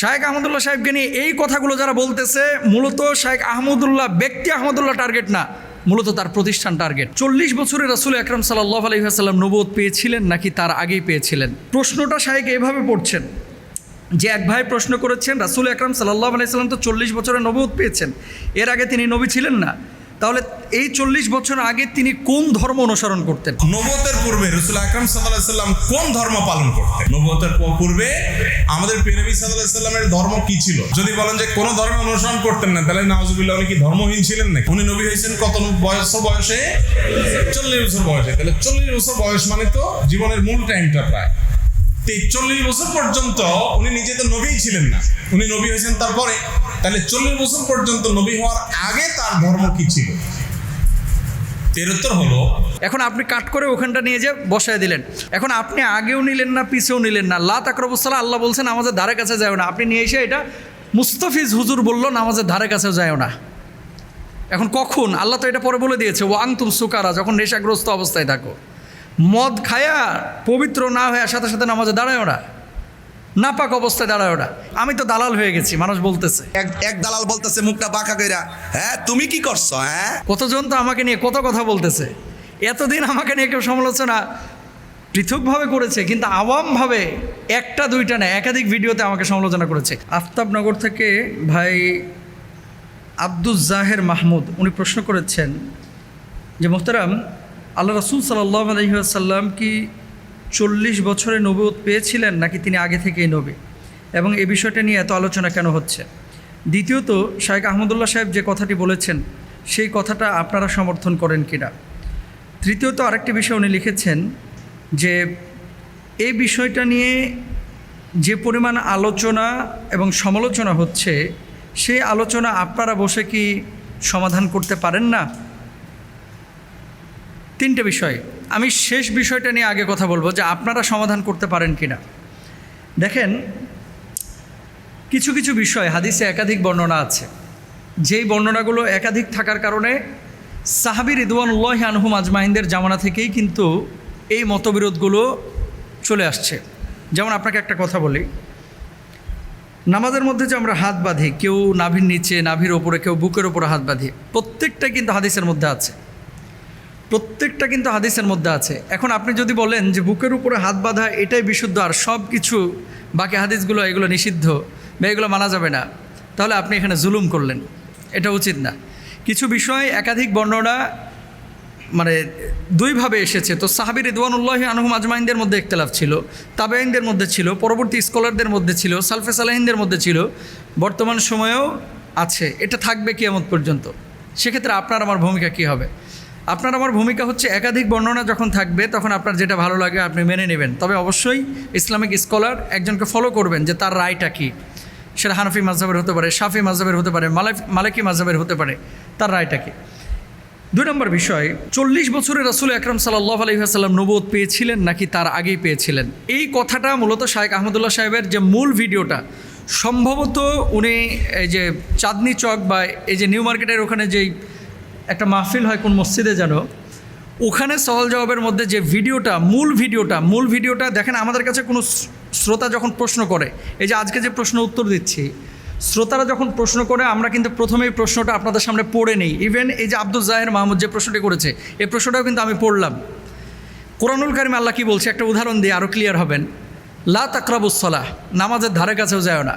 শায়েখ আহমদুল্লাহ সাহেবকে নিয়ে এই কথাগুলো যারা বলতেছে, মূলত শায়েখ আহমদুল্লাহ ব্যক্তি আহমদুল্লাহ টার্গেট না, মূলত তার প্রতিষ্ঠান টার্গেট চল্লিশ বছরের রাসুল আকরাম সাল্লাহ আলহিহাসাল্লাম নবুয়ত পেয়েছিলেন নাকি তার আগেই পেয়েছিলেন? প্রশ্নটা শায়েখ এভাবে পড়ছেন, যে এক ভাই প্রশ্ন করেছেন, রাসুল আকরাম সাল্লাহ আলাইসাল্লাম তো চল্লিশ বছরের নবুয়ত পেয়েছেন, এর আগে তিনি নবী ছিলেন না? তাহলে এই চল্লিশ বছর আগে তিনি কোন ধর্ম অনুসরণ করতেন? নবতের পূর্বে রসুল আকরাম সাল্লাম কোন ধর্ম পালন করতেন? নবতের পূর্বে আমাদের সাল্লাহ সাল্লামের ধর্ম কি ছিল? যদি বলেন যে কোন ধর্ম অনুসরণ করতেন না, তাহলে নাওজুবিল্লাহ উনি কি ধর্মহীন ছিলেন না উনি নবী হয়েছেন কত বয়স বয়সে? চল্লিশ বছর বয়সে। তাহলে চল্লিশ বছর বয়স মানে তো জীবনের মূল টাইমটা প্রায়। চল্লিশ বছর পর্যন্ত উনি নিজে তো নবীই ছিলেন না। উনি নবী হয়েছেন তারপরে। তাহলে চল্লিশ বছর পর্যন্ত নবী হওয়ার আগে তার ধর্ম কি ছিল? এর উত্তর হলো। এখন আপনি কাট করে ওখানটা নিয়ে যে বসায় দিলেন। এখন আপনি আগেও নিলেন না, পিছেও নিলেন না। লা তাকরবুসাল্লাহ আল্লাহ বলছেন আমাদের ধারে কাছে যাও না। আপনি নিয়ে এসে এটা মুস্তাফিজ হুজুর বলল, নামাজের ধারে কাছেও যাও না। এখন কখন? আল্লাহ তো এটা পরে বলে দিয়েছে, ওয়াং তুম সুকারা, যখন নেশাগ্রস্ত অবস্থায় থাকো। মদ খায়া পবিত্র না হয়ে সাথে সাথে নামাজে দাঁড়ায় ওরা। নাপাক অবস্থায় দাঁড়ায় ওরা। আমি তো দালাল হয়ে গেছি মানুষ বলতেছে। এক এক দালাল বলতেছে মুখটা বাঁকা কইরা হ্যাঁ তুমি কি করছ হ্যাঁ? কতজন তো আমাকে নিয়ে কত কথা বলতেছে। এতদিন আমাকে নিয়ে কেউ সমালোচনা পৃথকভাবে করেছে কিন্তু আওয়ামভাবে একটা দুইটা না একাধিক ভিডিওতে আমাকে সমালোচনা করেছে। আফতাবনগর থেকে ভাই আব্দুল জাহের মাহমুদ উনি প্রশ্ন করেছেন যে মোহতারাম আল্লাহ রসুল সাল্লাহ আলহিহাসাল্লাম কি চল্লিশ বছরে নবুত পেয়েছিলেন নাকি তিনি আগে থেকেই নবী? এবং এ বিষয়টা নিয়ে এত আলোচনা কেন হচ্ছে? দ্বিতীয়ত শাহেখ আহমদুল্লাহ সাহেব যে কথাটি বলেছেন, সেই কথাটা আপনারা সমর্থন করেন কিনা? তৃতীয়ত, আরেকটি বিষয় উনি লিখেছেন যে, এই বিষয়টা নিয়ে যে পরিমাণ আলোচনা এবং সমালোচনা হচ্ছে, সেই আলোচনা আপনারা বসে কি সমাধান করতে পারেন না? তিনটে বিষয়। আমি শেষ বিষয়টা নিয়ে আগে কথা বলব যে আপনারা সমাধান করতে পারেন কি না। দেখেন, কিছু কিছু বিষয় হাদিসে একাধিক বর্ণনা আছে। যেই বর্ণনাগুলো একাধিক থাকার কারণে সাহাবির রিদওয়ানুল্লাহ আনহুম আজমাহিনদের জামানা থেকেই কিন্তু এই মতবিরোধগুলো চলে আসছে। যেমন আপনাকে একটা কথা বলি। নামাজের মধ্যে যে আমরা হাত বাঁধি, কেউ নাভির নিচে, নাভির ওপরে, কেউ বুকের ওপরে হাত বাঁধি প্রত্যেকটা কিন্তু হাদিসের মধ্যে আছে। প্রত্যেকটা কিন্তু হাদিসের মধ্যে আছে। এখন আপনি যদি বলেন যে বুকের উপরে হাত বাঁধা এটাই বিশুদ্ধ আর সব কিছু বাকি হাদিসগুলো এগুলো নিষিদ্ধ বা এগুলো মানা যাবে না, তাহলে আপনি এখানে জুলুম করলেন। এটা উচিত না। কিছু বিষয় একাধিক বর্ণনা মানে দুইভাবে এসেছে। তো সাহাবির রিদওয়ানুল্লাহ আনহুম আজমাইনদের মধ্যে একতলাফ ছিল তাবেইনদের মধ্যে ছিল, পরবর্তী স্কলারদের মধ্যে ছিল, সালফে সালাহিনদের মধ্যে ছিল, বর্তমান সময়েও আছে। এটা থাকবে কিয়ামত পর্যন্ত। সেক্ষেত্রে আপনার, আমার ভূমিকা কী হবে? আপনার আমার ভূমিকা হচ্ছে একাধিক বর্ণনা যখন থাকবে, তখন আপনার যেটা ভালো লাগে আপনি মেনে নেবেন। তবে অবশ্যই ইসলামিক স্কলার একজনকে ফলো করবেন যে তার রায়টা কী। সেটা হানফি মাঝহাবের হতে পারে, শাফি মাঝহাবের হতে পারে মালাই মালিকি মাঝহাবের হতে পারে, তার রায়টা কী। দুই নম্বর বিষয়, চল্লিশ বছরের রাসুল আকরম সাল্লাহ আলহিহাসাল্লাম নবোধ পেয়েছিলেন নাকি তার আগেই পেয়েছিলেন? এই কথাটা মূলত শাহেক আহমদুল্লাহ সাহেবের যে মূল ভিডিওটা, সম্ভবত উনি এই যে চাঁদনি চক বা এই যে নিউ মার্কেটের ওখানে যেই একটা মাহফিল হয় কোন মসজিদে যেন, ওখানে সওয়াল জবাবের মধ্যে যে ভিডিওটা, মূল ভিডিওটা মূল ভিডিওটা দেখেন আমাদের কাছে কোনো শ্রোতা যখন প্রশ্ন করে, এই যে আজকে যে প্রশ্ন উত্তর দিচ্ছি, শ্রোতারা যখন প্রশ্ন করে, আমরা কিন্তু প্রথমেই প্রশ্নটা আপনাদের সামনে পড়ে নেই। ইভেন এই যে আব্দুল জাহের মাহমুদ যে প্রশ্নটি করেছে, এই প্রশ্নটাও কিন্তু আমি পড়লাম। কোরআনুল কারিম আল্লাহ কি বলছে? একটা উদাহরণ দিয়ে আরও ক্লিয়ার হবেন। লা তাকরাবুসলাহ নামাজের ধারে কাছেও যায় না।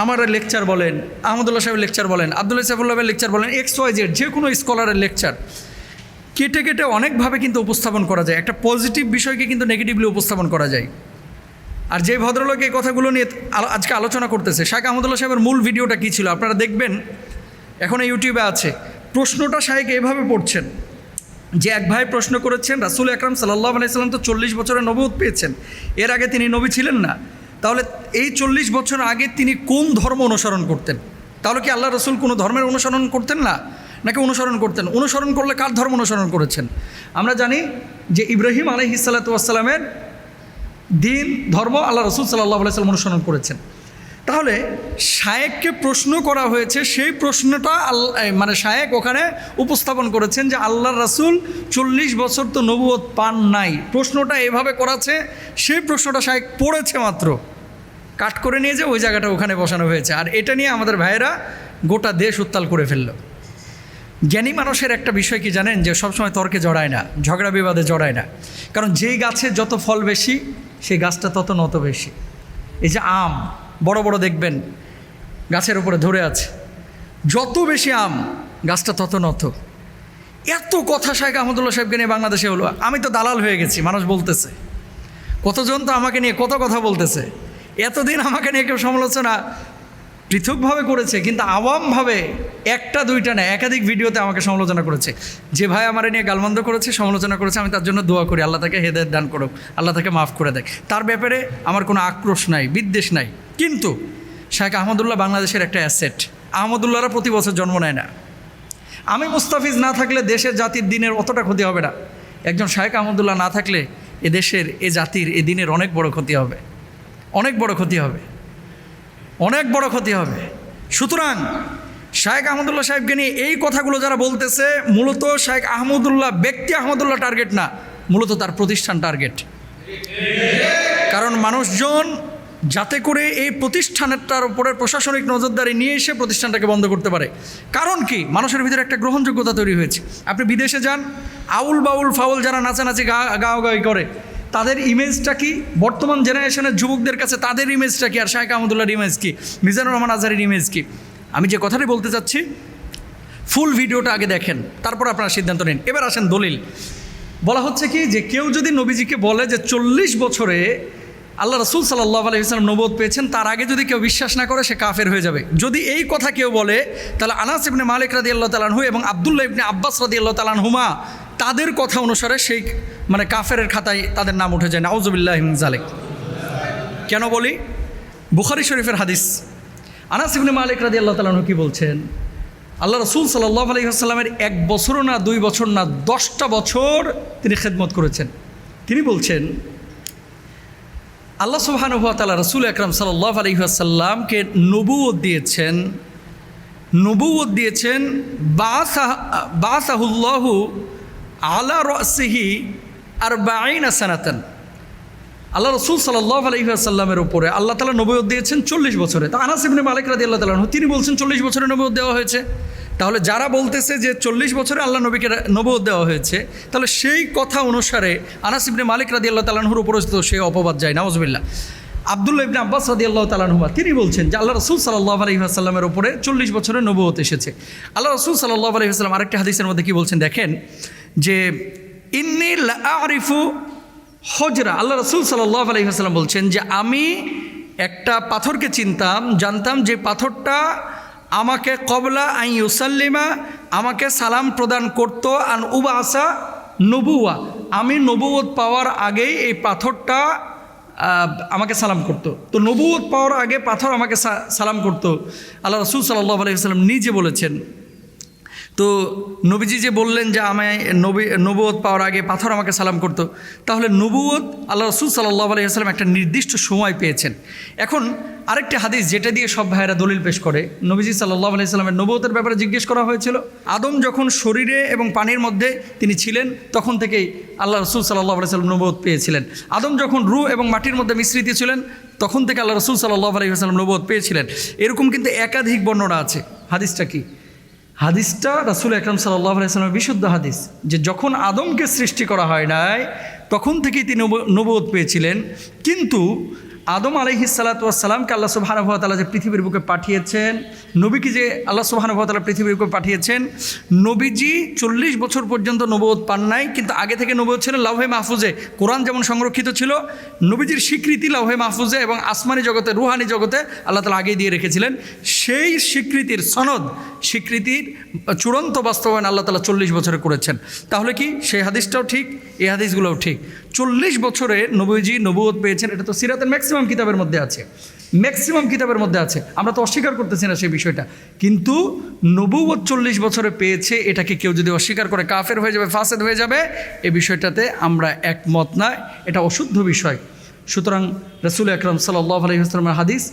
আমার লেকচার বলেন, আহমদুল্লাহ সাহেবের লেকচার বলেন, আবদুল্লাহ সাহেবুল্লাহের লেকচার বলেন এক্স ওয়াই জেড যে কোনো স্কলারের লেকচার কেটে কেটে অনেকভাবে কিন্তু উপস্থাপন করা যায়। একটা পজিটিভ বিষয়কে কিন্তু নেগেটিভলি উপস্থাপন করা যায়। আর যে ভদ্রলোক এই কথাগুলো নিয়ে আজকে আলোচনা করতেছে শাহেখ আহমদুল্লাহ সাহেবের মূল ভিডিওটা কী ছিল? আপনারা দেখবেন, এখন ইউটিউবে আছে। প্রশ্নটা শাহেক এভাবে পড়ছেন, যে এক ভাই প্রশ্ন করেছেন, রাসুল আকরাম সাল্লাহ আলাইসাল্লাম তো চল্লিশ বছরের নবুত পেয়েছেন। এর আগে তিনি নবী ছিলেন না। তাহলে এই চল্লিশ বছর আগে তিনি কোন ধর্ম অনুসরণ করতেন? তাহলে কি আল্লাহ রসুল কোনো ধর্মের অনুসরণ করতেন না? নাকি অনুসরণ করতেন? অনুসরণ করলে কার ধর্ম অনুসরণ করেছেন? আমরা জানি যে ইব্রাহিম আলহি সাল্লাতামের দিন, ধর্ম আল্লাহ রসুল সাল্লাহ সাল্লাম অনুসরণ করেছেন। তাহলে শায়েককে প্রশ্ন করা হয়েছে, সেই প্রশ্নটা আল্লাহ মানে শায়েক ওখানে উপস্থাপন করেছেন যে আল্লাহ রাসুল চল্লিশ বছর তো নবুয়ত পান নাই। প্রশ্নটা এভাবে করাছে, সেই প্রশ্নটা শায়েক পড়েছে মাত্র। কাট করে নিয়ে যে ওই জায়গাটা ওখানে বসানো হয়েছে। আর এটা নিয়ে আমাদের ভাইয়েরা গোটা দেশ উত্তাল করে ফেলল। জ্ঞানী মানুষের একটা বিষয় কি জানেন? যে সবসময় তর্কে জড়ায় না, ঝগড়া বিবাদে জড়ায় না। কারণ যেই গাছে যত ফল বেশি, সেই গাছটা তত নত বেশি। এই যে আম, বড় বড় দেখবেন, গাছের উপরে ধরে আছে। যত বেশি আম, গাছটা তত নত। এত কথা শাহেখ আহমদুল্লাহ সাহেবকে নিয়ে বাংলাদেশে হলো। আমি তো দালাল হয়ে গেছি, মানুষ বলতেছে। কতজন তো আমাকে নিয়ে কত কথা বলতেছে। এতদিন আমাকে নিয়ে কেউ সমালোচনা পৃথকভাবে করেছে, কিন্তু আওয়ামভাবে একটা, দুইটা না, একাধিক ভিডিওতে আমাকে সমালোচনা করেছে। যে ভাই আমার নিয়ে গালমন্দ করেছে, সমালোচনা করেছে, আমি তার জন্য দোয়া করি, আল্লাহ তাকে হেদায়ত দান করুক, আল্লাহ তাকে মাফ করে দেয়। তার ব্যাপারে আমার কোনো আক্রোশ নাই, বিদ্বেষ নাই। কিন্তু শাহেখ আহমদুল্লাহ বাংলাদেশের একটা অ্যাসেট, আহমদুল্লাহরা প্রতি বছর জন্ম নেয় না। আমি মুস্তাফিজ না থাকলে দেশের জাতির দিনের অতটা ক্ষতি হবে না। একজন শাহেখ আহমদুল্লাহ না থাকলে এ দেশের, এ জাতির, এ দিনের অনেক বড় ক্ষতি হবে। অনেক বড় ক্ষতি হবে। অনেক বড় ক্ষতি হবে। সুতরাং শাহেখ আহমদুল্লাহ সাহেবকে নিয়ে এই কথাগুলো যারা বলতেছে, মূলত শাহেখ আহমদুল্লাহ ব্যক্তি আহমদুল্লাহ টার্গেট না, মূলত তার প্রতিষ্ঠান টার্গেট কারণ মানুষজন যাতে করে এই প্রতিষ্ঠানটার উপরে প্রশাসনিক নজরদারি নিয়ে এসে প্রতিষ্ঠানটাকে বন্ধ করতে পারে। কারণ কি? মানুষের ভিতরে একটা গ্রহণযোগ্যতা তৈরি হয়েছে। আপনি বিদেশে যান, আউল বাউল ফাউল যারা নাচানাচি গা গাও গাই করে তাদের ইমেজটা কি? বর্তমান জেনারেশনের যুবকদের কাছে তাদের ইমেজটা কি? আর শাহেখ আহমদুল্লাহর ইমেজ কি? মিজানুর রহমান আজহারের ইমেজ কি? আমি যে কথাটি বলতে চাচ্ছি ফুল ভিডিওটা আগে দেখেন, তারপর আপনারা সিদ্ধান্ত নিন। এবার আসেন দলিল। বলা হচ্ছে কি যে, কেউ যদি নবীজিকে বলে যে চল্লিশ বছরে আল্লাহ রসুল সাল্লাহ আলহিসাম নবোধ পেয়েছেন, তার আগে যদি কেউ বিশ্বাস না করে, সে কাফের হয়ে যাবে। যদি এই কথা কেউ বলে, তাহলে আনাস ইবনে মালিক রাদি আল্লাহ তালানহু এবং আবদুল্লাহ ইবনে আব্বাস রাদি আল্লাহ তালানহুমা তাদের কথা অনুসারে সেই মানে কাফের খাতায় তাদের নাম উঠে যায় নাউজুবিল্লাহ জালেক কেন বলি? বুখারি শরীফের হাদিস। আনাস ইবনে মালিক রাদি আল্লাহ তালানহু কি বলছেন? আল্লাহ রসুল সাল্লাহ আলহিহাস্লামের এক বছরও না, দুই বছর না, দশটা বছর তিনি খেদমত করেছেন। তিনি বলছেন, আল্লাহ সুবাহানুয়া তালা রসুল আকরাম সাল্লাহ আলহিহাসাল্লামকে নবুয়ত দিয়েছেন নবুয়ত দিয়েছেন বাসাহুল্লাহু আলা রসিহি আর বাইন আসানাতান আল্লাহ রসুল সাল্লাহ আলহিহাসাল্লামের উপরে আল্লাহ তালা নবুয়ত দিয়েছেন চল্লিশ বছরে। তা আনাস ইবনে মালিক রাদি আল্লাহ তালা তিনি বলছেন চল্লিশ বছরে নবুয়ত দেওয়া হয়েছে। তাহলে যারা বলতেছে যে চল্লিশ বছরে আল্লাহ নবীকে নবুয়ত দেওয়া হয়েছে, তাহলে সেই কথা অনুসারে আনাস ইবনে মালিক রাদি আল্লাহ তালাহুর উপরে তো সেই অপবাদ যায় নওয়াজবিল্লা আবদুল্লাহ ইবনে আব্বাস রাদি আল্লাহ তালাহুমা তিনি বলছেন যে আল্লাহ রসুল সাল্লাহ আলহিহাসাল্লামের উপরে চল্লিশ বছরের নবুয়ত এসেছে। আল্লাহ রসুল সাল্লাহ আলহিহাস্লাম আরেকটা হাদিসের মধ্যে কি বলছেন দেখেন? যে, ইন্নি আরিফু হজরা। আল্লাহ রসুল সাল্লাহ আলহিহাস্লাম বলছেন যে, আমি একটা পাথরকে চিনতাম, জানতাম যে পাথরটা আমাকে কবলা আই ইউসাল্লিমা, আমাকে সালাম প্রদান করতো, আন উবা আসা নবুয়া আমি নবুয়ত পাওয়ার আগেই এই পাথরটা আমাকে সালাম করতো। তো নবুয়ত পাওয়ার আগে পাথর আমাকে সালাম করতো। আল্লাহ রসুল সাল্লাহ আলহিহাস্লাম নিজে বলেছেন তো নবীজি যে বললেন যে আমায় নবী নবুয়ত পাওয়ার আগে পাথর আমাকে সালাম করতো, তাহলে নবুয়ত আল্লাহ রসুল সাল্লাহ আলহিহাস্লাম একটা নির্দিষ্ট সময় পেয়েছেন। এখন আরেকটি হাদিস যেটা দিয়ে সব ভাইয়েরা দলিল পেশ করে, নবীজি সাল্লাহ আলাইস্লামের নবুয়তের ব্যাপারে জিজ্ঞেস করা হয়েছিল। আদম যখন শরীরে এবং পানির মধ্যে তিনি ছিলেন, তখন থেকেই আল্লাহ রসুল সাল্লাহ আলাইসাল্লাম নবুয়ত পেয়েছিলেন। আদম যখন রু এবং মাটির মধ্যে মিশ্রিত ছিলেন, তখন থেকে আল্লাহ রসুল সাল্লাহ আলাইসাল্লাম নবুয়ত পেয়েছিলেন। এরকম কিন্তু একাধিক বর্ণনা আছে। হাদিসটা কি? হাদিসটা রাসুল আকরম সাল্লাহ আলাইসলামের বিশুদ্ধ হাদিস, যে যখন আদমকে সৃষ্টি করা হয় নাই, তখন থেকেই তিনি নব- নবুয়ত পেয়েছিলেন। কিন্তু আদম আলহি সালাতামকে আল্লাহ সুবাহানুভাতালা যে পৃথিবীর বুকে পাঠিয়েছেন, নবীকে যে আল্লাহ সুবাহানুভাতালা পৃথিবীর বুকে পাঠিয়েছেন, নবীজি চল্লিশ বছর পর্যন্ত নবুয়ত পান নাই, কিন্তু আগে থেকে নবুয়ত ছিলেন লাউহে মাহফুজে। কোরআন যেমন সংরক্ষিত ছিল, নবীজির স্বীকৃতি লাউহে মাহফুজে এবং আসমানি জগতে, রুহানি জগতে আল্লাহ তালা আগেই দিয়ে রেখেছিলেন। সেই স্বীকৃতির সনদ, স্বীকৃতির চূড়ান্ত বাস্তবায়ন আল্লাহ তালা চল্লিশ বছরে করেছেন। তাহলে কি সেই হাদিসটাও ঠিক? এই হাদিসগুলোও ঠিক। চল্লিশ বছরে নবীজি নবুয়ত পেয়েছেন, এটা তো সিরাতের ম্যাক্সিমাম কিতাবের মধ্যে আছে। ম্যাক্সিমাম কিতাবের মধ্যে আছে। আমরা তো অস্বীকার করতেছি না সেই বিষয়টা। কিন্তু নবুয় চল্লিশ বছরে পেয়েছে, এটাকে কেউ যদি অস্বীকার করে কাফের হয়ে যাবে, ফাসেদ হয়ে যাবে, এ বিষয়টাতে আমরা একমত না। এটা অশুদ্ধ বিষয়। সুতরাং রসুল আকরম সাল্লাহ আলহিহাস্লামের হাদিস